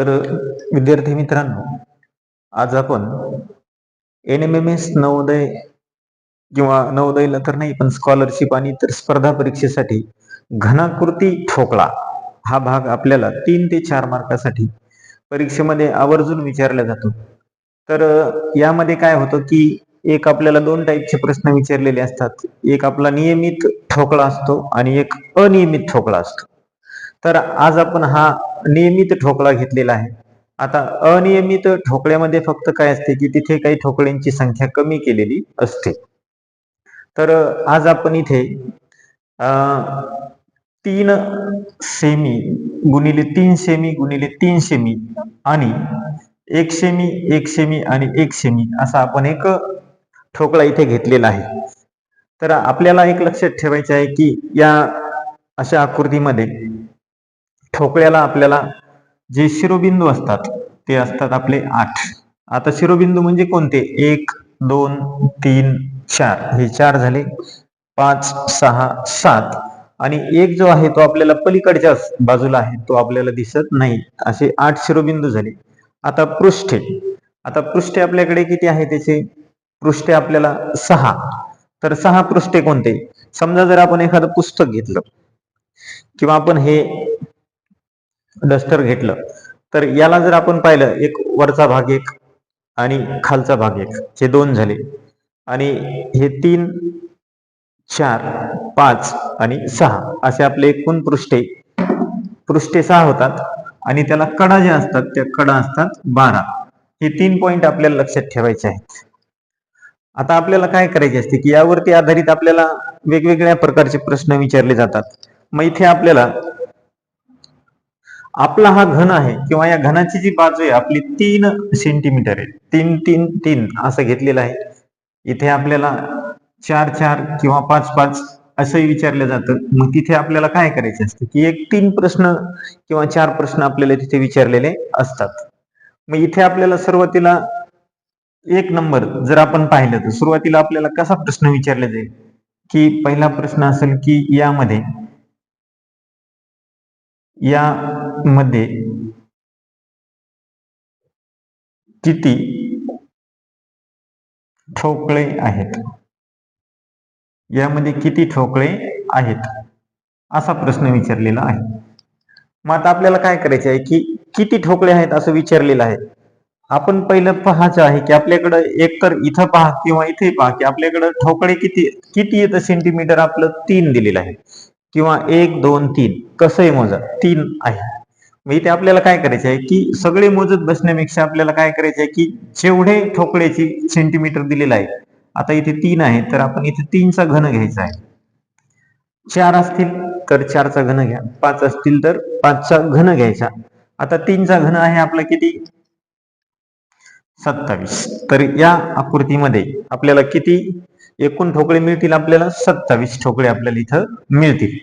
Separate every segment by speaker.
Speaker 1: तर विद्यार्थी मित्रांनो आज आपण N M M S Navodaya किंवा नवोदयला तर नाही पण स्कॉलरशिप आणि इतर स्पर्धा परीक्षेसाठी घनाकृती ठोकळा हा भाग आपल्याला तीन ते चार मार्कासाठी परीक्षेमध्ये आवर्जून विचारला जातो. तर यामध्ये काय होतं की एक आपल्याला दोन टाईपचे प्रश्न विचारलेले असतात. एक आपला नियमित ठोकळा असतो आणि एक अनियमित ठोकळा असतो. तर आज आपण हा नियमित ठोकळा घेतलेला आहे. आता अनियमित ठोकळ्यामध्ये फक्त काय असते की तिथे काही ठोकळ्यांची संख्या कमी केलेली असते. तर आज आपण इथे तीन सेमी गुणिले तीन सेमी गुणिले तीन सेमी आणि एक सेमी एक सेमी आणि एक सेमी असा आपण एक ठोकळा इथे घेतलेला आहे. तर आपल्याला एक लक्षात ठेवायचं आहे की या अशा आकृतीमध्ये ठोकळ्याला आपल्याला जे शिरोबिंदू असतात ते असतात आपले आठ. आता शिरोबिंदू म्हणजे कोणते? एक दोन तीन चार. हे चार झाले. पाच सहा सात. आणि एक जो आहे तो आपल्याला पलीकडच्या बाजूला आहे तो आपल्याला दिसत नाही. असे आठ शिरोबिंदू झाले. आता पृष्ठे. आता पृष्ठे आपल्याकडे किती आहे त्याचे? पृष्ठे आपल्याला सहा. तर सहा पृष्ठे कोणते? समजा जर आपण एखादं पुस्तक घेतलं किंवा आपण हे डस्टर घेतलं. तर याला जर आपण पाहिलं एक वरचा भाग एक आणि खालचा भाग एक हे दोन झाले. आणि हे तीन चार पाच आणि सहा असे आपले एकूण पृष्ठे. पृष्ठे सहा होतात आणि त्याला कडा ज्या असतात त्या कडा असतात बारा. हे तीन पॉइंट आपल्याला लक्षात ठेवायचे आहेत. आता आपल्याला काय करायचे असते की यावरती आधारित आपल्याला वेगवेगळ्या प्रकारचे प्रश्न विचारले जातात. मग इथे आपल्याला आपला हा घन आहे किंवा या घनाची जी बाजू आहे आपली तीन सेंटीमीटर आहे. तीन तीन तीन असं घेतलेलं आहे. इथे आपल्याला चार चार किंवा पाच पाच असंही विचारलं जातं. मग तिथे आपल्याला काय करायचं असतं? की एक तीन प्रश्न किंवा चार प्रश्न आपल्याला तिथे विचारलेले असतात. मग इथे आपल्याला सुरुवातीला एक नंबर जर आपण पाहिलं तर सुरुवातीला आपल्याला कसा प्रश्न विचारला जाईल? की पहिला प्रश्न असेल की यामध्ये या मध्ये किती ठोकळे आहेत? यामध्ये किती ठोकळे आहेत? असा प्रश्न विचारलेला आहे. मग आता आपल्याला काय करायचे आहे की किती ठोकळे आहेत असं विचारलेलं आहे. आपण पहिलं पाहायचं आहे की आपल्याकडं एक तर इथं पहा किंवा इथे पहा की आपल्याकडं ठोकळे किती किती येतं? सेंटीमीटर आपलं तीन दिलेलं आहे. किंवा एक दोन तीन. कसंही मोजा? तीन आहे. मग इथे आपल्याला काय करायचं आहे की सगळे मोजत बसण्यापेक्षा आपल्याला काय करायचं आहे की जेवढे ठोकळ्याची सेंटीमीटर दिलेलं आहे आता इथे तीन आहे तर आपण इथे तीनचा घन घ्यायचा आहे. चार असतील तर चारचा घन घ्या पाच असतील तर पाचचा घन घ्यायचा. आता तीनचा घन आहे आपला किती? सत्तावीस. तर या आकृतीमध्ये आपल्याला किती एकूण ठोकळे मिळतील आपल्याला? सत्तावीस ठोकळे आपल्याला इथं मिळतील.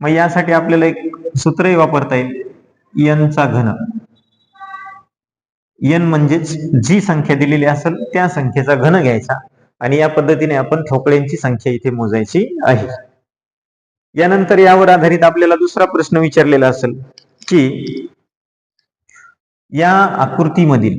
Speaker 1: मग यासाठी आपल्याला एक सूत्रही वापरता येईल. यनचा घन. यन म्हणजेच जी संख्या दिलेली असेल त्या संख्येचा घन घ्यायचा. आणि या पद्धतीने आपण ठोकळ्यांची संख्या इथे मोजायची आहे. यानंतर यावर आधारित आपल्याला दुसरा प्रश्न विचारलेला असेल की या आकृतीमधील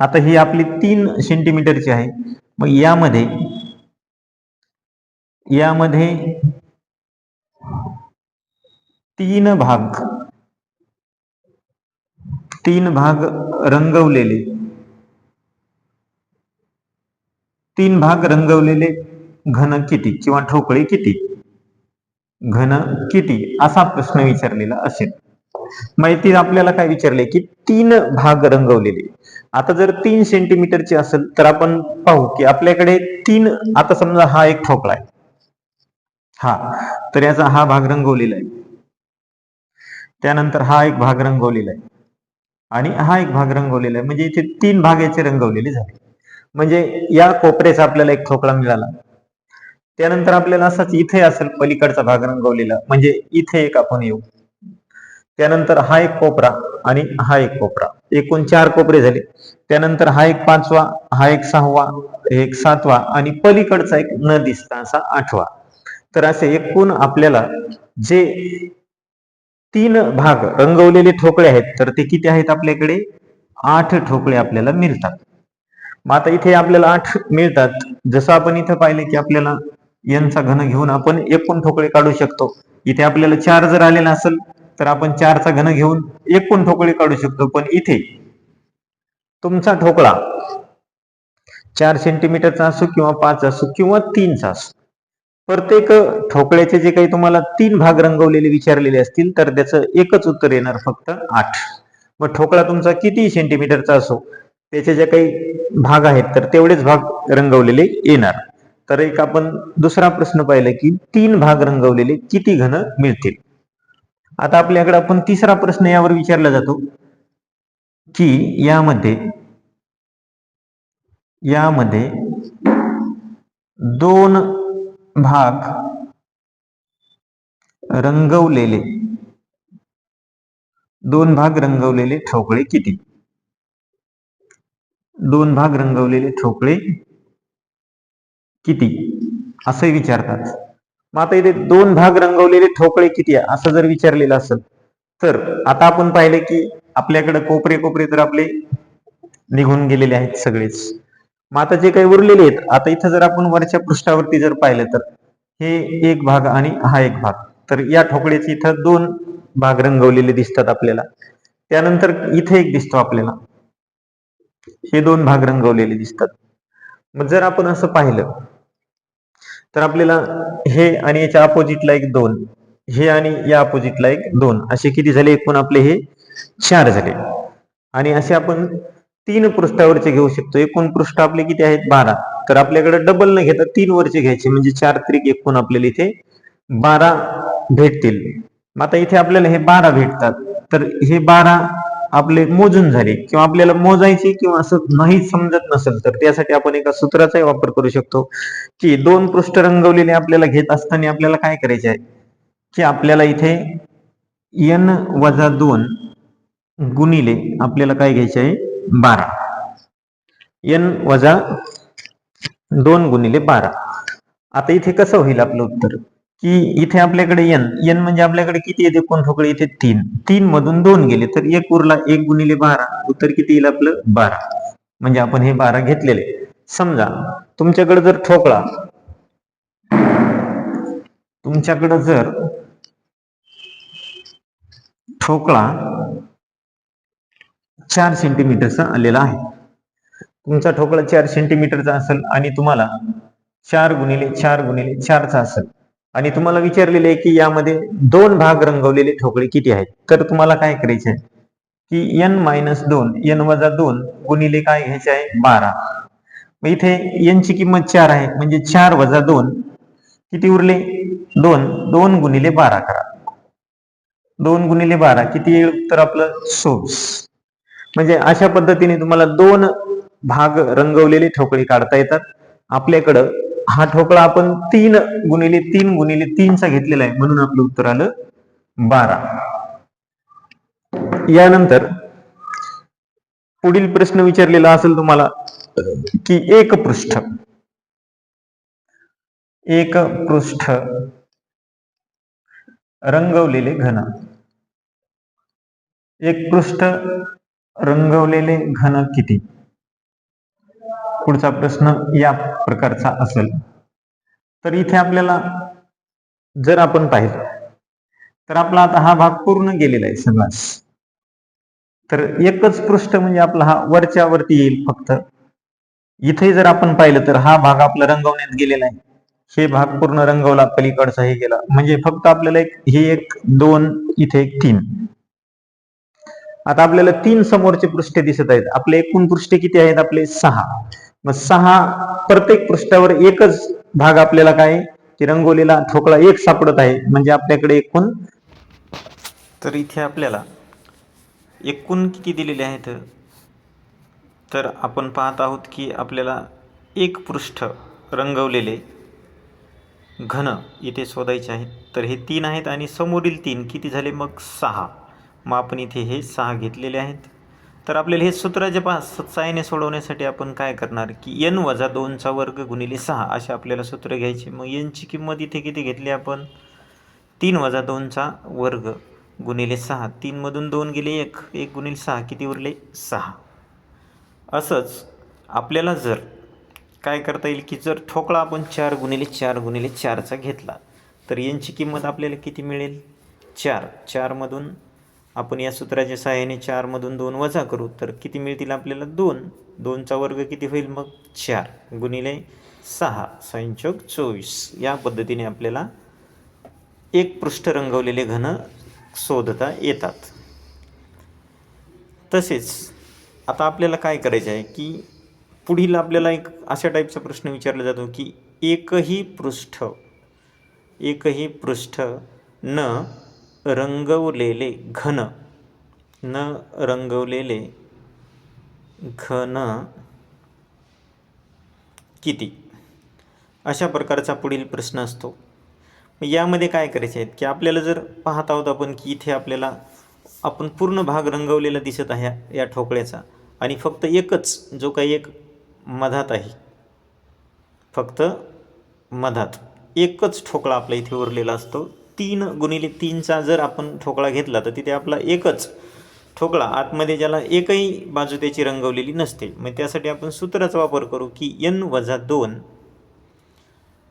Speaker 1: आता ही आपली तीन सेंटीमीटरची आहे मग यामध्ये यामध्ये तीन भाग तीन भाग रंगवलेले. तीन भाग रंगवलेले घन किती किंवा ठोकळे किती घन किती असा प्रश्न विचारलेला असेल. माहिती आपल्याला काय विचारले की तीन भाग रंगवलेले. आता जर तीन सेंटीमीटरचे असेल तर आपण पाहू की आपल्याकडे तीन आता समजा हा एक ठोकळा आहे. हा तर याचा हा भाग रंगवलेला आहे. त्यानंतर हा एक भाग रंगवलेला आहे. आणि हा एक भाग रंगवलेला आहे. म्हणजे इथे तीन भाग याचे रंगवलेले झाले. म्हणजे या कोपऱ्याचा आपल्याला एक ठोकळा मिळाला. त्यानंतर आपल्याला असाच इथे असेल पलीकडचा भाग रंगवलेला. म्हणजे इथे एक आपण येऊ. त्यानंतर हा एक कोपरा आणि हा एक कोपरा. एकूण चार कोपरे झाले. त्यानंतर हा एक पाचवा हा एक सहावा एक सातवा आणि पलीकडचा एक न दिसता असा आठवा. तर असे एकूण आपल्याला जे तीन भाग रंगवलेले ठोकळे आहेत. तर ते किती आहेत आपल्याकडे? आठ ठोकळे आपल्याला मिळतात. मग आता इथे आपल्याला आठ मिळतात. जसं आपण इथं पाहिलं की आपल्याला यांचा घन घेऊन आपण एकूण ठोकळे काढू शकतो. इथे आपल्याला चार जर आलेला असेल तर आपण चारचा घन घेऊन एकूण ठोकळे काढू शकतो. पण इथे तुमचा ठोकळा चार सेंटीमीटरचा असो किंवा पाच असो किंवा तीनचा असो प्रत्येक ठोकळ्याचे जे काही तुम्हाला तीन भाग रंगवलेले विचारलेले असतील तर त्याचं एकच उत्तर येणार फक्त आठ. मग ठोकळा तुमचा किती सेंटीमीटरचा असो त्याचे जे काही भाग आहेत तर तेवढेच भाग रंगवलेले येणार. तर एक आपण दुसरा प्रश्न पाहिला की तीन भाग रंगवलेले किती घन मिळतील? आता आपल्याकडे आपण तिसरा प्रश्न यावर विचारला जातो की यामध्ये यामध्ये दोन भाग रंगवलेले. दोन भाग रंगवलेले ठोकळे किती? दोन भाग रंगवलेले ठोकळे किती? असं विचारतात. मग आता इथे दोन भाग रंगवलेले ठोकळे किती आहे? असं जर विचारलेलं असेल तर आता आपण पाहिले की आपल्याकडे कोपरे कोपरे तर आपले निघून गेलेले आहेत सगळेच. मग आता जे काही उरलेले आहेत आता इथं जर आपण वरच्या पृष्ठावरती जर पाहिलं तर हे एक भाग आणि हा एक भाग. तर या ठोकळ्याचे इथं दोन भाग रंगवलेले दिसतात आपल्याला. त्यानंतर इथे एक दिसतो आपल्याला. हे दोन भाग रंगवलेले दिसतात. मग जर आपण असं पाहिलं तर आपल्याला हे आणि याच्या अपोजिटला एक दोन हे आणि या अपोजिटला एक दोन असे किती झाले? एकूण आपले हे चार झाले. आणि असे आपण तीन पृष्ठावरचे घेऊ शकतो. एकूण पृष्ठ आपले किती आहेत? बारा. तर आपल्याकडे डबल न घेता तीन वरचे घ्यायचे. म्हणजे चार त्रिक एकूण आपल्याला इथे बारा भेटतील. मग आता इथे आपल्याला हे बारा भेटतात. तर हे बारा आपले मोजून झाले. किंवा आपल्याला मोजायचे किंवा असं नाही समजत नसेल तर त्यासाठी आपण एका सूत्राचाही वापर करू शकतो की दोन पृष्ठ रंगवलेले आपल्याला घेत असताना आपल्याला काय करायचे आहे? की आपल्याला इथे एन वजा दोन गुणिले आपल्याला काय घ्यायचे आहे? बारा. एन वजा दोन गुणिले बारा. आता इथे कसं होईल आपलं उत्तर? की इथे आपल्याकडे एन. एन म्हणजे आपल्याकडे किती येते? कोण ठोकळे? इथे तीन. तीन मधून दोन गेले तर एक उरला एक गुणिले बारा. उत्तर किती येईल आपलं? बारा. म्हणजे आपण हे बारा घेतलेले. समजा तुमच्याकडे जर ठोकळा तुमच्याकडे जर ठोकळा चार सेंटीमीटरचा आलेला आहे. तुमचा ठोकळा चार सेंटीमीटरचा असेल आणि तुम्हाला चार गुणिले चार गुणिले चारचा असेल. आणि तुम्हाला विचारलेले आहे की यामध्ये दोन भाग रंगवलेले ठोकळे किती आहेत? तर तुम्हाला काय करायचे आहे की एन मायनस दोन एन वजा दोन गुणिले काय घ्यायचे आहे? बारा. मग इथे एन ची किंमत चार आहे म्हणजे चार वजा दोन. किती उरले? दोन. दोन गुणिले बारा करा. दोन गुणिले बारा किती येईल? तर आपलं सोस म्हणजे अशा पद्धतीने तुम्हाला दोन भाग रंगवलेले ठोकळे काढता येतात. आपल्याकडं हा ठोकळा आपण तीन गुणिले तीन गुणिले तीनचा घेतलेला आहे म्हणून आपलं उत्तर आलं बारा. यानंतर पुढील प्रश्न विचारलेला असेल तुम्हाला की एक पृष्ठ एक पृष्ठ रंगवलेले घन. एक पृष्ठ रंगवलेले घन किती? पुढचा प्रश्न या प्रकारचा असेल. तर इथे आपल्याला जर आपण पाहिलं तर आपला आता हा भाग पूर्ण गेलेला आहे सगळाच. तर एकच पृष्ठ म्हणजे आपला हा वरच्या वरती येईल फक्त. इथे जर आपण पाहिलं तर हा भाग आपला रंगवण्यात गेलेला आहे. हे भाग पूर्ण रंगवला पलीकडचा हे गेला. म्हणजे फक्त आपल्याला एक हे एक दोन इथे एक तीन. आता आपल्याला तीन समोरचे पृष्ठे दिसत आहेत. आपले एकूण पृष्ठे किती आहेत? आपले सहा. मग सहा प्रत्येक पृष्ठावर एकच भाग आपल्याला काय की रंगवलेला ठोकळा एक सापडत आहे. म्हणजे आपल्याकडे एकूण तर इथे आपल्याला एकूण किती दिलेले आहेत? तर आपण पाहत आहोत की आपल्याला एक पृष्ठ रंगवलेले घन इथे शोधायचे आहेत. तर हे तीन आहेत आणि समोरील तीन किती झाले? मग सहा. मग आपण इथे हे सहा घेतलेले आहेत. तर आपल्याला हे सूत्र जे पास साहाय्याने सोडवण्यासाठी आपण काय करणार? की एन वजा दोनचा वर्ग गुणिले सहा असे आपल्याला सूत्र घ्यायचे. मग एनची किंमत इथे किती घेतली आपण? तीन वजा दोनचा वर्ग गुणिले सहा. तीनमधून दोन गेले एक. एक गुणिले सहा. किती उरले? सहा. असंच आपल्याला जर काय करता येईल की जर ठोकळा आपण चार गुणिले चार गुणिले चारचा घेतला तर यांची किंमत आपल्याला किती मिळेल? चार. चारमधून आपण या सूत्राच्या सहाय्याने चारमधून दोन वजा करू तर किती मिळतील आपल्याला दोन? दोनचा वर्ग किती होईल मग? चार. गुणिले सहा. संचोक चोवीस. या पद्धतीने आपल्याला एक पृष्ठ रंगवलेले घन शोधता येतात. तसेच आता आपल्याला काय करायचं आहे की पुढील आपल्याला एक अशा टाईपचा प्रश्न विचारला जातो की एकही पृष्ठ एकही पृष्ठ न रंगवलेले घन. न रंगवलेले घन किती? अशा प्रकारचा पुढील प्रश्न असतो. यामध्ये काय करायचे आहेत की आपल्याला जर पाहत आहोत आपण की इथे आपल्याला आपण पूर्ण भाग रंगवलेला दिसत आहे या ठोकळ्याचा आणि फक्त एकच जो काही एक मधात आहे. फक्त मधात. एकच ठोकळा आपल्या इथे उरलेला असतो. तीन गुणिले तीनचा जर आपण ठोकळा घेतला तर तिथे आपला एकच ठोकळा आतमध्ये ज्याला एकही बाजू त्याची रंगवलेली नसते. मग त्यासाठी आपण सूत्राचा वापर करू की यन वजा दोन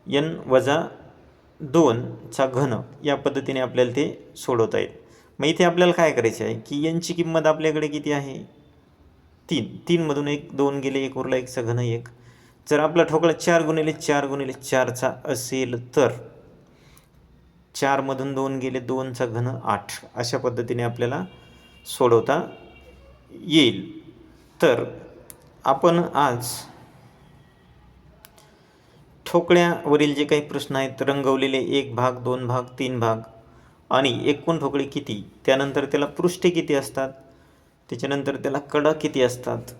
Speaker 1: यन वजा दोनचा घन या पद्धतीने आपल्याला ते सोडवता येईल. मग इथे आपल्याला काय करायचे आहे की यांची किंमत आपल्याकडे किती आहे? तीन. तीनमधून एक दोन गेले एक उरला एकचा घन एक. जर आपला ठोकळा चार गुणिले चार गुणिले चारचा असेल तर चारमधून दोन गेले दोनचा घन आठ. अशा पद्धतीने आपल्याला सोडवता येईल. तर आपण आज ठोकळ्यावरील जे काही प्रश्न आहेत रंगवलेले एक भाग दोन भाग तीन भाग आणि एकूण ठोकळे किती त्यानंतर त्याला पृष्ठे किती असतात त्याच्यानंतर त्याला कडा किती असतात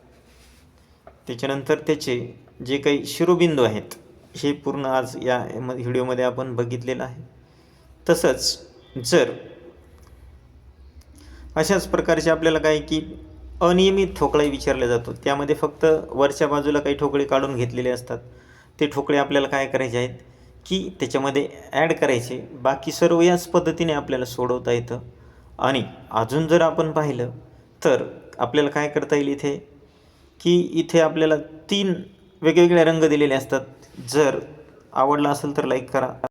Speaker 1: त्याच्यानंतर त्याचे जे काही शिरोबिंदू आहेत हे पूर्ण आज या व्हिडिओमध्ये आपण बघितलेलं आहे. तसंच जर अशाच प्रकारचे आपल्याला काय की अनियमित ठोकळाही विचारला जातो. त्यामध्ये फक्त वरच्या बाजूला काही ठोकळे काढून घेतलेले असतात. ते ठोकळे आपल्याला काय करायचे आहेत? की त्याच्यामध्ये ॲड करायचे. बाकी सर्व याच पद्धतीने आपल्याला सोडवता येतं. आणि अजून जर आपण पाहिलं तर आपल्याला काय करता येईल इथे? की इथे आपल्याला तीन वेगवेगळे रंग दिलेले असतात. जर आवडला असेल तर लाईक करा.